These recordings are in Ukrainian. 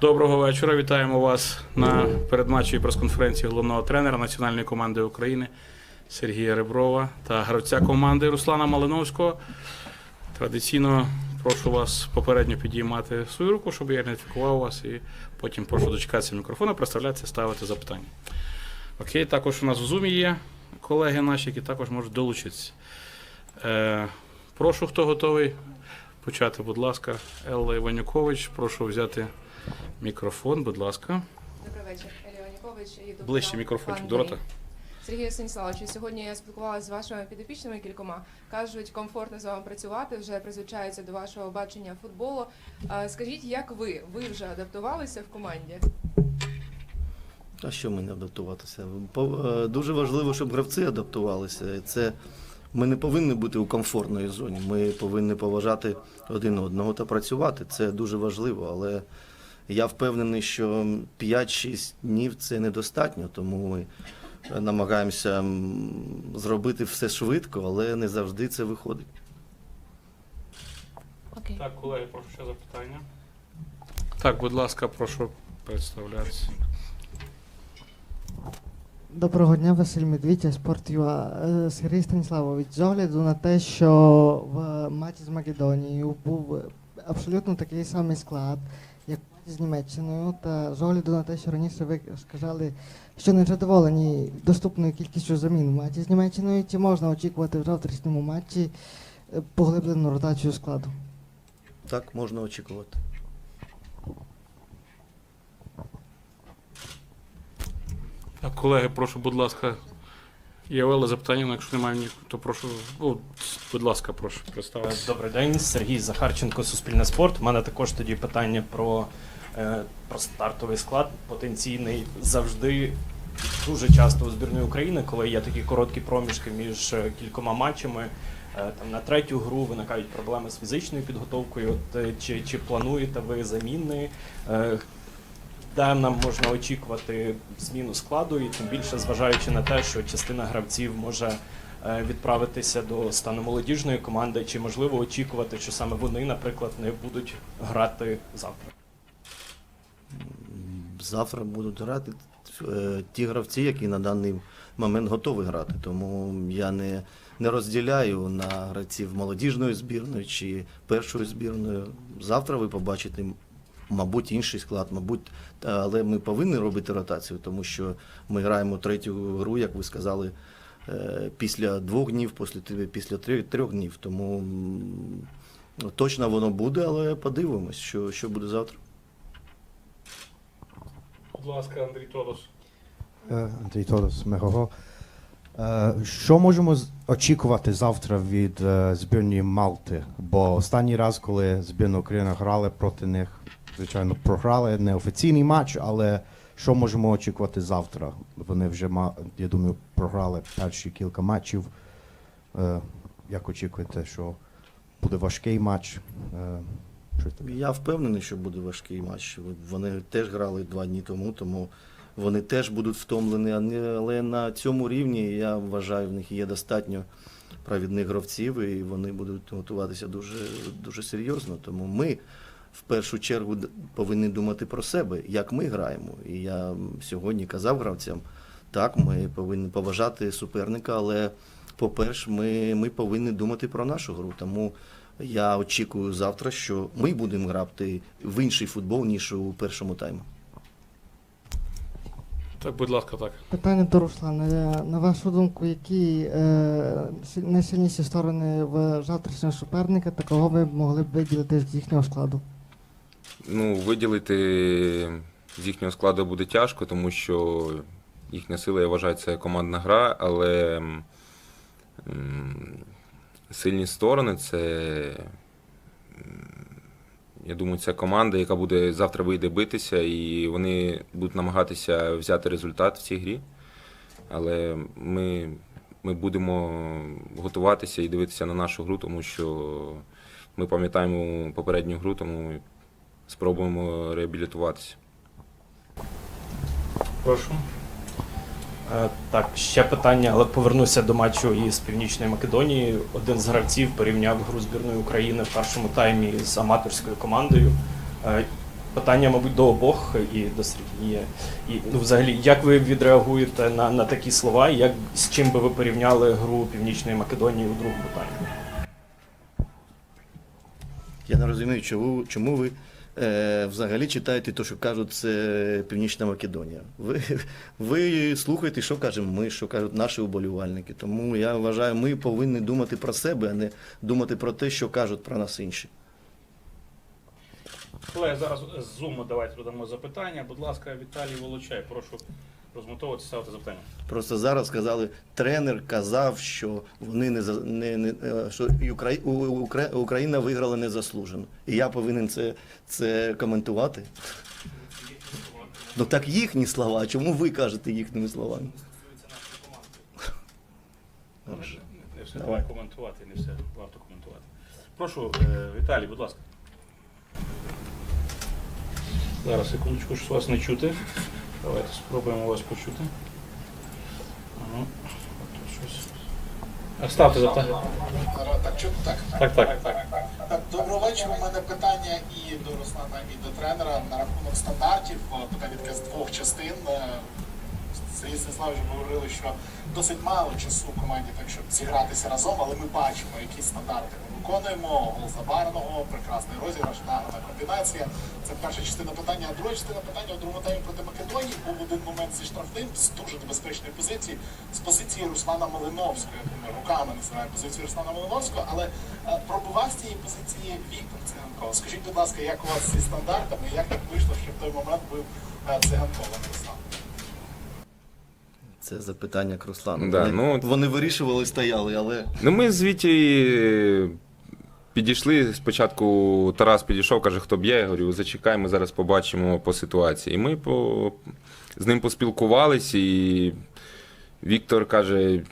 Доброго вечора. Вітаємо вас на передматчевій прес-конференції головного тренера національної команди України Сергія Реброва та гравця команди Руслана Малиновського. Традиційно прошу вас попередньо підіймати свою руку, щоб я ідентифікував вас, і потім прошу дочекатися мікрофона, представлятися, ставити запитання. Окей, також у нас в зумі є колеги наші, які також можуть долучитися. Е, прошу, хто готовий почати, будь ласка, Елла Іванюкович, прошу взяти мікрофон, будь ласка. Добрий вечір, Елія Ванікович і Ближче мікрофончик до рота. Сергію Станіславовичу, сьогодні я спілкувалася з вашими підопічними кількома. Кажуть, комфортно з вами працювати, вже призвичаються до вашого бачення футболу. Скажіть, як ви? Ви вже адаптувалися в команді? А що мені адаптуватися? Е, Дуже важливо, щоб гравці адаптувалися. Це ми не повинні бути у комфортній зоні. Ми повинні поважати один одного та працювати. Це дуже важливо. Але я впевнений, що 5-6 днів це недостатньо, тому ми намагаємося зробити все швидко, але не завжди це виходить. Окей. Так, колеги, прошу ще запитання. Так, будь ласка, прошу представлятися. Доброго дня, Василь Медвідя, Спорт ЮА. Е, Сергій Станіславович, з огляду на те, що в матчі з Македонією був абсолютно такий самий склад, з Німеччиною, та з огляду на те, що раніше ви сказали, що не задоволені доступною кількістю замін в матчі з Німеччиною, чи можна очікувати в завтрашньому матчі е, поглиблену ротацію складу? Так можна очікувати. Так, колеги, прошу, будь ласка. Елла запитання, ну, якщо немає ні, то прошу. О, будь ласка, прошу представитися. Добрий день, Сергій Захарченко, Суспільне спорт. У мене також тоді питання про, про стартовий склад потенційний. Завжди дуже часто у збірної України, коли є такі короткі проміжки між е, кількома матчами. е, Там на третю гру виникають проблеми з фізичною підготовкою. От, е, чи, чи плануєте ви заміни? Е, Де нам можна очікувати зміну складу, і тим більше зважаючи на те, що частина гравців може е, відправитися до стану молодіжної команди, чи можливо очікувати, що саме вони, наприклад, не будуть грати завтра? Завтра будуть грати е, ті гравці, які на даний момент готові грати. Тому я не, не розділяю на гравців молодіжної збірної чи першої збірної. Завтра ви побачите, мабуть, інший склад, мабуть, але ми повинні робити ротацію, тому що ми граємо третю гру, як ви сказали, е, після двох днів, після, після трьох днів. Тому точно воно буде, але подивимось, що, що буде завтра. Будь ласка, Андрій Тодос. Е, Андрій Тодос, Мегого. Е, Що можемо очікувати завтра від е, збірної Малти? Бо останній раз, коли збірна України грали проти них, звичайно, програли неофіційний матч, але що можемо очікувати завтра? Вони вже, я думаю, програли перші кілька матчів. Як очікуєте, що буде важкий матч? Щось? Я впевнений, що буде важкий матч. Вони теж грали два дні тому, тому вони теж будуть втомлені. Але на цьому рівні я вважаю, в них є достатньо провідних гравців, і вони будуть готуватися дуже, дуже серйозно. Тому ми в першу чергу повинні думати про себе, як ми граємо. І я сьогодні казав гравцям, так, ми повинні поважати суперника, але, по-перше, ми, ми повинні думати про нашу гру. Тому я очікую завтра, що ми будемо грати в інший футбол, ніж у першому таймі. Так, будь ласка, так. Питання до Руслана. Е, На вашу думку, які е, сі- найсильніші сторони в завтрашнього суперника та кого ви могли б виділити з їхнього складу? Ну, виділити з їхнього складу буде тяжко, тому що їхня сила, я вважаю, це командна гра, але м, м, сильні сторони це. Я думаю, це команда, яка буде завтра вийде битися, і вони будуть намагатися взяти результат в цій грі. Але ми, ми будемо готуватися і дивитися на нашу гру, тому що ми пам'ятаємо попередню гру, тому спробуємо реабілітуватися. Прошу. Е, Так, ще питання, але повернуся до матчу із Північної Македонії. Один з гравців порівняв гру збірної України в першому таймі з аматорською командою. Е, питання, мабуть, до обох і до Сергія. І ну, взагалі, як ви відреагуєте на, на такі слова? Як з чим би ви порівняли гру Північної Македонії у другому таймі? Я не розумію, чому, чому ви взагалі читаєте те, що кажуть, це Північна Македонія. Ви, ви слухаєте, що кажемо ми, що кажуть наші уболівальники. Тому я вважаю, ми повинні думати про себе, а не думати про те, що кажуть про нас інші. Колеги, зараз з Zoom давайте додамо запитання. Будь ласка, Віталій Волочай, прошу розмотовувати, ставити запитання. Просто зараз сказали, тренер казав, що вони не, за- не, не е, що Украї- Укра- Україна виграла незаслужено. І я повинен це, це коментувати. Ну так їхні слова. Чому ви кажете їхніми словами? Хорошо. Не все Давай. треба коментувати, не все варто коментувати. Прошу, е, Віталій, будь ласка. Зараз, секундочку, що вас не чути. Давайте спробуємо вас почути. Ага. Ставте запитання. Так, чу- так, Так, так. так. Доброго вечора. У мене питання і до Руслана, і до тренера на рахунок стандартів. О, Питання з двох частин. Е, Сергій Станіславович говорили, що досить мало часу в команді, так щоб зігратися разом, але ми бачимо, які стандарти виконуємо. Гол забарного, прекрасний розіграш, награна комбінація. Це перша частина питання. А друга частина питання у другому таймі проти Македонії був один момент зі штрафним з дуже небезпечної позиції, з позиції Руслана Малиновського. Я думаю, руками називаю позицію Руслана Малиновського, але е, пробував з цієї позиції Віктор Циганков. Скажіть, будь ласка, як у вас зі стандартами, як так вийшло, що в той момент був е, Циганков, Руслан? Це запитання к Руслану. Да, вони, ну- вони вирішували, стояли, але Ну, ми з Віті е, підійшли. Спочатку Тарас підійшов, каже, хто б'є. Я говорю, зачекай, ми зараз побачимо по ситуації. І ми по... з ним поспілкувались, і Віктор каже,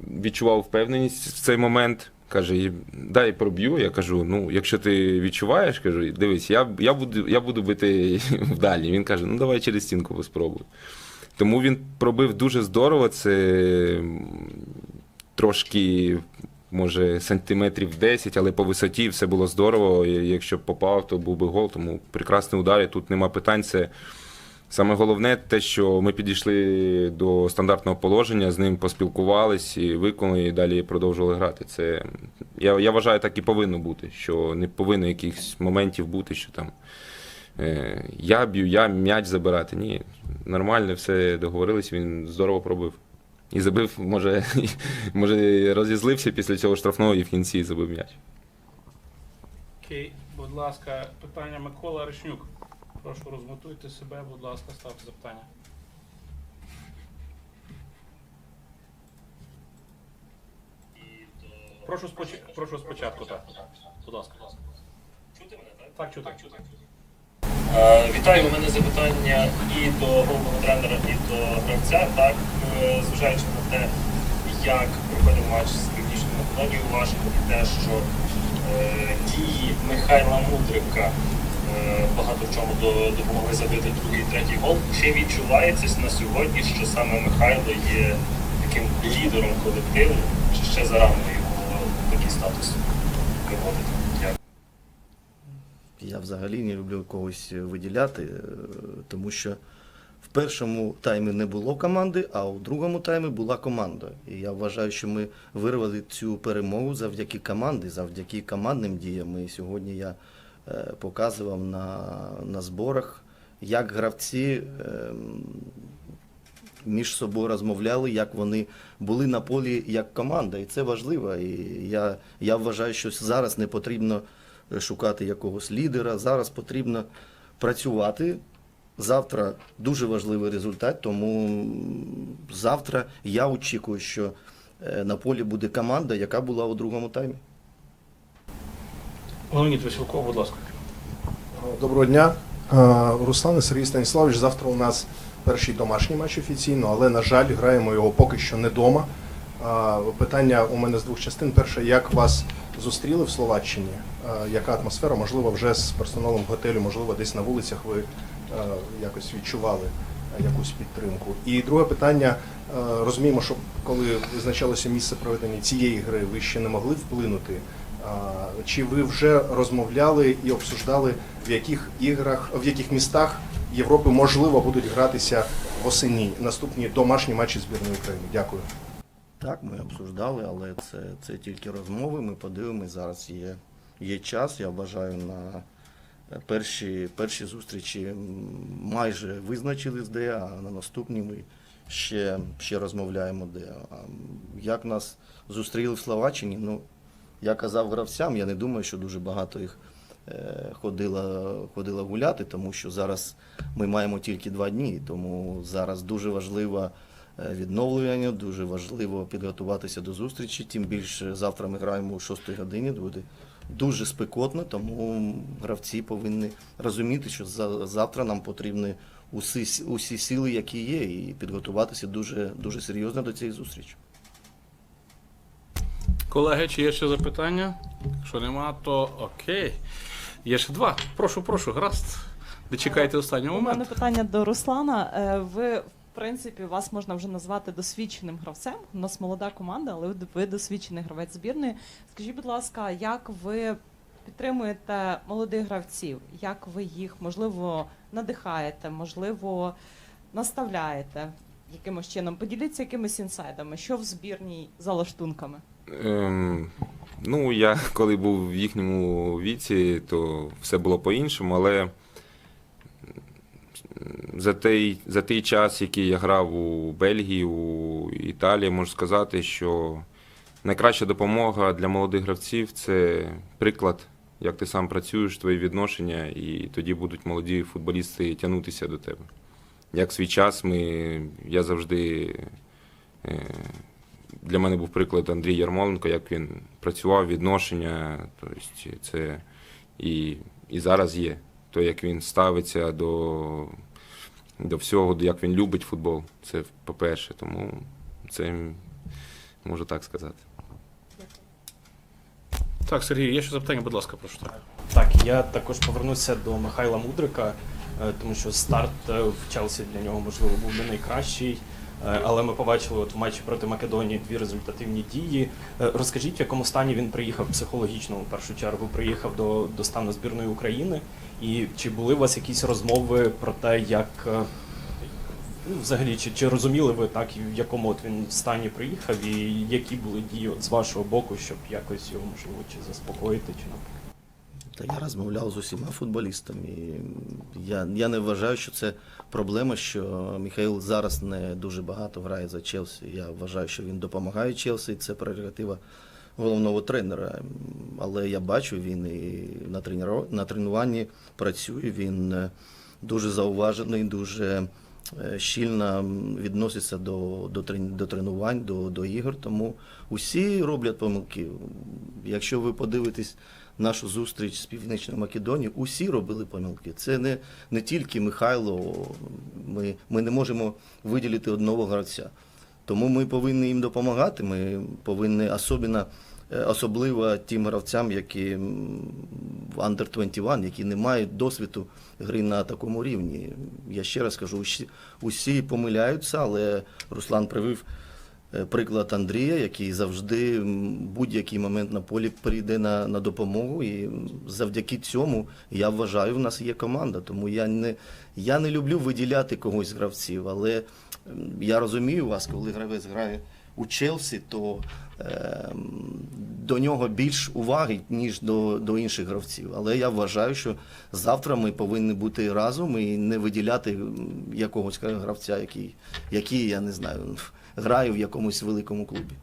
відчував впевненість в цей момент. Каже, дай проб'ю. Я кажу: ну, якщо ти відчуваєш, кажу, дивись, я, я, буду, я буду бити вдалі. Він каже, ну давай через стінку поспробуй. Тому він пробив дуже здорово. Це трошки, може, сантиметрів 10, але по висоті все було здорово. І Якщо б попав, то був би гол. Тому прекрасний удар. і Тут нема питань. Це саме головне те, що ми підійшли до стандартного положення, з ним поспілкувались і виконали, і далі продовжували грати. Це я, я вважаю, так і повинно бути, що не повинно якихось моментів бути, що там. е, Я б'ю, я м'яч забирати. Ні, нормально, все договорились, він здорово пробив. І забив, може, може розізлився після цього штрафного і в кінці забив м'яч. Окей, будь ласка, питання Микола Ришнюк. Прошу розмотуйте себе, будь ласка, ставте запитання. Прошу, споч... Прошу спочатку, так. Будь ласка. Чути мене, так? Так, чути. Е, Вітаю, у мене запитання і до головного тренера, і до гравця. Так, Е, зважаючи на те, як проходив матч з Північною Македонією важко, і те, що е, дії Михайла Мудрика багато в чому допомогли забити другий і третій гол. Чи відчувається на сьогодні, що саме Михайло є таким лідером колективу, чи ще зарано його такий статус виводити? Взагалі не люблю когось виділяти, е, тому що в першому таймі не було команди, а у другому таймі була команда. І я вважаю, що ми вирвали цю перемогу завдяки команді, завдяки командним діям. І сьогодні я е, показував на, на зборах, як гравці. між собою розмовляли, як вони були на полі як команда, і це важливо. І я, я вважаю, що зараз не потрібно шукати якогось лідера. Зараз потрібно працювати. Завтра дуже важливий результат, тому завтра я очікую, що е, на полі буде команда, яка була у другому таймі. Леонід Василков, будь ласка. Доброго дня. Е, Руслан і Сергій Станіславович. Завтра у нас перший домашній матч офіційно, але, на жаль, граємо його поки що не вдома. Питання у мене з двох частин. Перше, як вас зустріли в Словаччині? Е, Яка атмосфера? Можливо, вже з персоналом готелю, можливо, десь на вулицях ви е, якось відчували е, якусь підтримку. І друге питання. Розуміємо, що коли визначалося місце проведення цієї гри, ви ще не могли вплинути Чи ви вже розмовляли і обсуждали, в яких іграх, в яких містах Європи можливо будуть гратися восені наступні домашні матчі збірної України? Дякую. Так, ми обсуждали, але це, це тільки розмови. Ми подивимось. Зараз є, є час. Я вважаю, на перші, перші зустрічі майже визначились де, а на наступні ми ще, ще розмовляємо де. Як нас зустріли в Словаччині, ну, я казав гравцям, я не думаю, що дуже багато їх е, ходило, ходило гуляти, тому що зараз ми маємо тільки два дні, тому зараз дуже важливо відновлення, дуже важливо підготуватися до зустрічі. Тим більше завтра ми граємо о 6 годині, буде дуже спекотно, тому гравці повинні розуміти, що за- завтра нам потрібні усі, усі сили, які є, і підготуватися дуже, дуже серйозно до цієї зустрічі. Колеги, чи є ще запитання? Якщо нема, то окей. Є ще два. Прошу, прошу, гаразд. Не чекайте останнього У мене моменту. питання до Руслана. Е, Ви, в принципі, вас можна вже назвати досвідченим гравцем. У нас молода команда, але ви- досвідчений гравець збірної. Скажіть, будь ласка, як ви підтримуєте молодих гравців? Як ви їх, можливо, надихаєте, можливо, наставляєте якимось чином? Поділіться якимись інсайдами, що в збірній за лаштунками? Ем, ну, я коли був в їхньому віці, то все було по-іншому, але за той, за той час, який я грав у Бельгії, у Італії, можу сказати, що найкраща допомога для молодих гравців це приклад, як ти сам працюєш, твої відношення, і тоді будуть молоді футболісти тягнутися до тебе. Як свій час ми, я завжди. Е, для мене був приклад Андрій Ярмоленко, як він працював, відношення, тобто це і, і зараз є. То, як він ставиться до, до всього, як він любить футбол, це по-перше. Тому це можу так сказати. Так, Сергій, є ще запитання, будь ласка, прошу. Так. Я також повернуся до Михайла Мудрика, е, тому що старт е, в Челсі для нього можливо був не найкращий. Е, Але ми побачили от в матчі проти Македонії дві результативні дії. Е, Розкажіть, в якому стані він приїхав психологічно в першу чергу, приїхав до, до стану збірної України, і чи були у вас якісь розмови про те, як е, ну, взагалі, чи, чи розуміли ви так, в якому от він стані приїхав, і які були дії от з вашого боку, щоб якось його можливо чи заспокоїти, чи навпаки? Та я розмовляв з усіма футболістами. Я, я не вважаю, що це проблема, що Михайло зараз не дуже багато грає за Челсі. Я вважаю, що він допомагає Челсі, і це прерогатива головного тренера. Але я бачу, він і на, тренеро... на тренуванні працює, він е, дуже зауважений, дуже е, щільно відноситься до, до, до тренувань, до, до ігор. Тому усі роблять помилки. Якщо ви подивитесь нашу зустріч з Північною Македонією, усі робили помилки. Це не, не тільки Михайло. Ми, ми не можемо виділити одного гравця. Тому ми повинні їм допомагати. Ми повинні особливо, особливо тим гравцям, які в Under 21, які не мають досвіду гри на такому рівні. Я ще раз кажу, усі, усі помиляються, але Руслан привив е, приклад Андрія, який завжди будь-який момент на полі прийде на, на допомогу. І завдяки цьому я вважаю, в нас є команда. Тому я не, я не люблю виділяти когось з гравців, але я розумію вас, коли гравець грає у Челсі, то е, до нього більш уваги, ніж до, до інших гравців. Але я вважаю, що завтра ми повинні бути разом і не виділяти якогось гравця, який, який я не знаю, грає в якомусь великому клубі.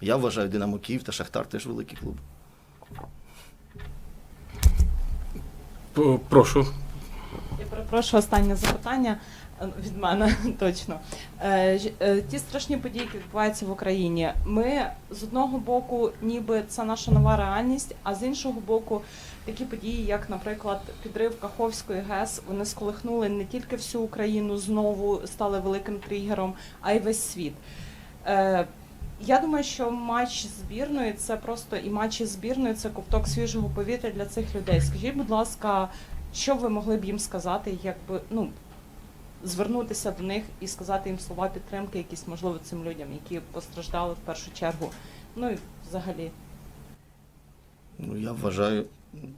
Я вважаю Динамо Київ та Шахтар теж великі клуби. П- Прошу. Я перепрошую останнє запитання від мене точно. Е, е, Ті страшні події, які відбуваються в Україні. Ми з одного боку, ніби це наша нова реальність, а з іншого боку, такі події, як, наприклад, підрив Каховської ГЕС, вони сколихнули не тільки всю Україну знову стали великим тригером, а й весь світ. Е, Я думаю, що матч збірної це просто і матчі збірної це ковток свіжого повітря для цих людей. Скажіть, будь ласка, що ви могли б їм сказати, якби ну звернутися до них і сказати їм слова підтримки, якісь можливо цим людям, які постраждали в першу чергу. Ну і взагалі. Ну, я вважаю,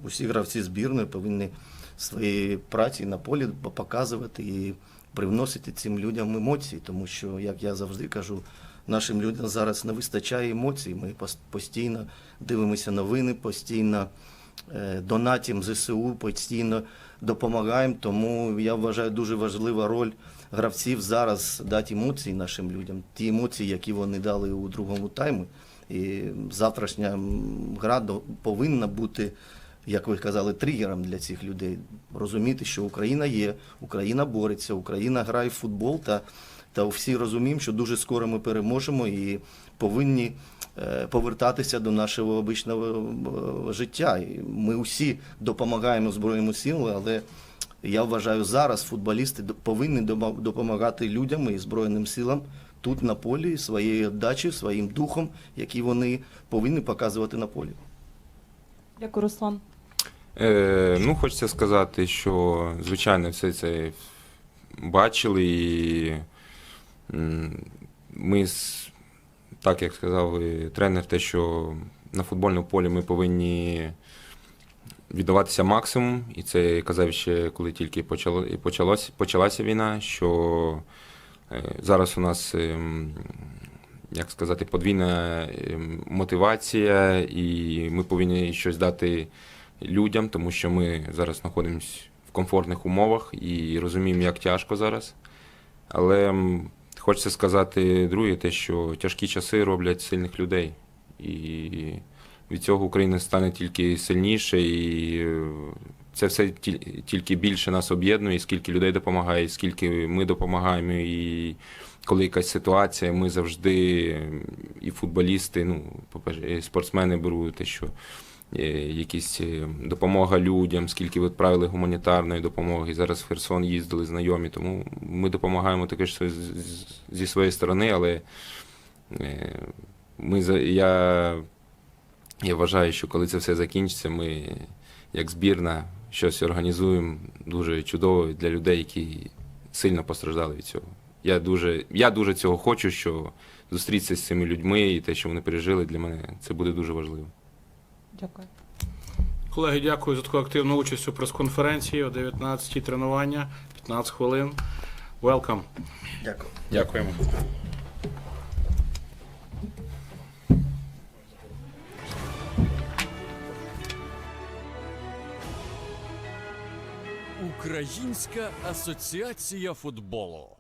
усі гравці збірної повинні свої праці на полі показувати і привносити цим людям емоції, тому що, як я завжди кажу, нашим людям зараз не вистачає емоцій. Ми постійно дивимося новини, постійно е, донатимо ЗСУ, постійно допомагаємо. Тому я вважаю дуже важлива роль гравців зараз дати емоції нашим людям, ті емоції, які вони дали у другому таймі. І завтрашня гра повинна бути, як ви казали, тригером для цих людей. Розуміти, що Україна є, Україна бореться, Україна грає в футбол, та, та всі розуміємо, що дуже скоро ми переможемо і повинні повертатися до нашого обичного е, життя. І ми усі допомагаємо Збройним силам, але я вважаю, зараз футболісти повинні допомагати людям і Збройним силам тут на полі своєю віддачею, своїм духом, який вони повинні показувати на полі. Дякую, Руслан. Е, ну, хочеться сказати, що звичайно все це бачили, і ми, з- так як сказав і тренер, те, що на футбольному полі ми повинні віддаватися максимум, і це казав ще, коли тільки почало, почалася війна, що е, зараз у нас. ем, Як сказати, подвійна ем, мотивація, і ми повинні щось дати людям, тому що ми зараз знаходимося в комфортних умовах і розуміємо, як тяжко зараз. Але хочеться сказати друге, те, що тяжкі часи роблять сильних людей. І від цього Україна стане тільки сильніше, і е, це все тільки більше нас об'єднує, скільки людей допомагає, скільки ми допомагаємо. І коли якась ситуація, ми завжди, і футболісти, ну, спортсмени беруть те, що якісь е, допомога людям, скільки відправили гуманітарної допомоги. Зараз в Херсон їздили знайомі, тому ми допомагаємо таке ж з- з- зі своєї сторони, але е, ми я, я вважаю, що коли це все закінчиться, ми як збірна щось організуємо дуже чудово для людей, які сильно постраждали від цього. Я дуже, я дуже цього хочу, що зустрітися з цими людьми і те, що вони пережили, для мене це буде дуже важливо. Дякую. Колеги, дякую за таку активну участь у прес-конференції о 19-й тренування, 15 хвилин. Welcome. Дякую. Дякуємо. Українська асоціація футболу.